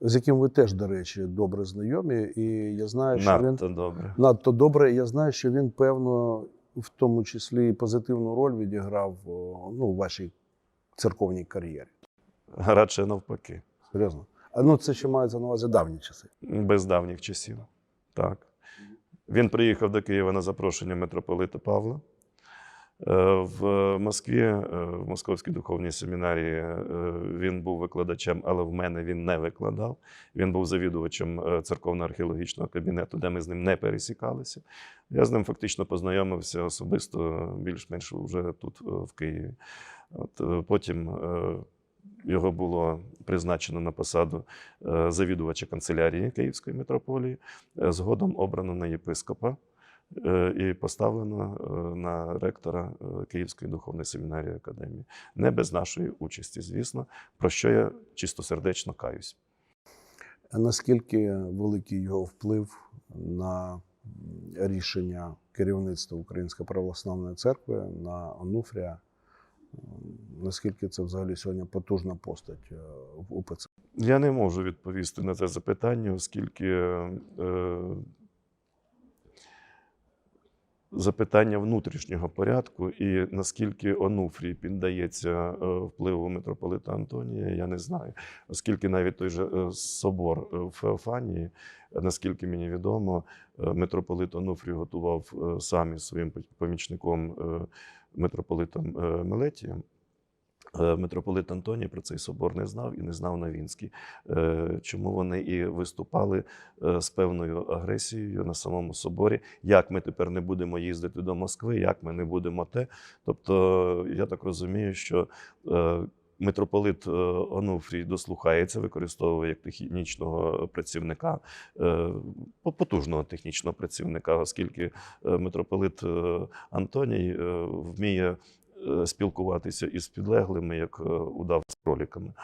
з яким ви теж, до речі, добре знайомі, і я знаю, що він Надто добре. надто добре. Я знаю, що він, певно, в тому числі і позитивну роль відіграв ну, у вашій церковній кар'єрі. Радше навпаки. Серйозно. А ну це ще мається на увазі давні часи. Без давніх часів. Так. Він приїхав до Києва на запрошення митрополита Павла. Е, В Москві, е, в Московській духовній семінарії, е, він був викладачем, але в мене він не викладав. Він був завідувачем церковно-археологічного кабінету, де ми з ним не пересікалися. Я з ним фактично познайомився особисто більш-менш вже тут, в Києві. От, потім його було призначено на посаду завідувача канцелярії Київської митрополії, згодом обрано на єпископа і поставлено е, на ректора е, Київської духовної семінарії академії. Не без нашої участі, звісно, про що я чистосердечно каюсь. Наскільки великий його вплив на рішення керівництва Української православної церкви на Онуфрія? Наскільки це взагалі сьогодні потужна постать е, в УПЦ? Я не можу відповісти на це запитання, оскільки е, запитання внутрішнього порядку і наскільки Онуфрій піддається е, впливу митрополита Антонія, я не знаю. Оскільки навіть той же е, собор е, в Феофанії, наскільки мені відомо, митрополит Онуфрій готував сам із своїм помічником митрополитом Мелетієм. Е, Митрополит Антоній про цей собор не знав і не знав Новінський. Е, Чому вони і виступали е, з певною агресією на самому соборі? Як ми тепер не будемо їздити до Москви, як ми не будемо те? Тобто, я так розумію, що митрополит Онуфрій дослухається, використовує як технічного працівника, потужного технічного працівника, оскільки митрополит Антоній вміє спілкуватися із підлеглими, як е, удав з кроліками.